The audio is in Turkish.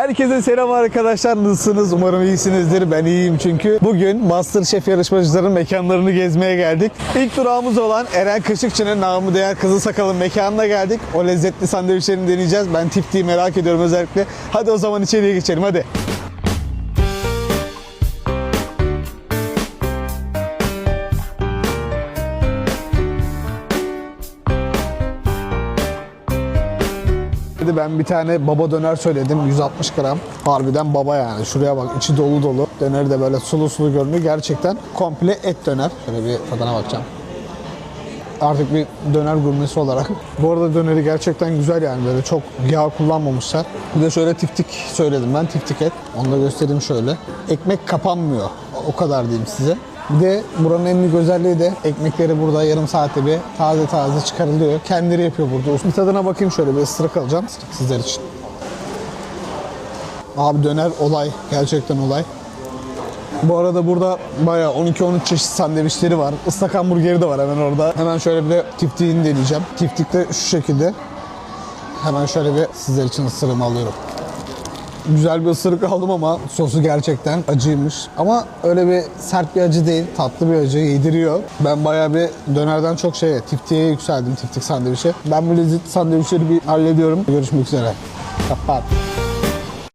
Herkese selam arkadaşlar. Nasılsınız? Umarım iyisinizdir. Ben iyiyim çünkü. Bugün Masterchef yarışmacıların mekanlarını gezmeye geldik. İlk durağımız olan Eren Kaşıkçı'nın namı değer Kızıl Sakal'ın mekanına geldik. O lezzetli sandviçlerini deneyeceğiz. Ben tiftiği merak ediyorum özellikle. Hadi o zaman içeriye geçelim hadi. Dedi ben bir tane baba döner söyledim 160 gram. Harbiden baba yani. Şuraya bak içi dolu dolu. Döneri de böyle sulu sulu görünüyor. Gerçekten komple et döner. Şöyle bir tadına bakacağım. Artık bir döner gurmesi olarak. Bu arada döneri gerçekten güzel yani böyle çok yağ kullanmamışlar. Bir de şöyle tiftik söyledim ben tiftik et. Onu da göstereyim şöyle. Ekmek kapanmıyor. O kadar diyeyim size. Bir de buranın en büyük özelliği de ekmekleri burada yarım saatte bir taze taze çıkarılıyor. Kendileri yapıyor burada. Bir tadına bakayım şöyle bir ısırık alacağım sizler için. Abi döner olay. Gerçekten olay. Bu arada burada bayağı 12-13 çeşit sandviçleri var. Islak hamburgeri de var hemen orada. Hemen şöyle bir de tiftiğini deneyeceğim. Tiftik de şu şekilde. Hemen şöyle bir sizler için ısırığımı alıyorum. Güzel bir ısırık aldım ama sosu gerçekten acıymış. Ama öyle bir sert bir acı değil, tatlı bir acı yediriyor. Ben bayağı bir dönerden çok şeye, tiftiğe yükseldim, tiftik sandviçe. Ben bu lezzetli sandviçleri bir hallediyorum. Görüşmek üzere. Kapat.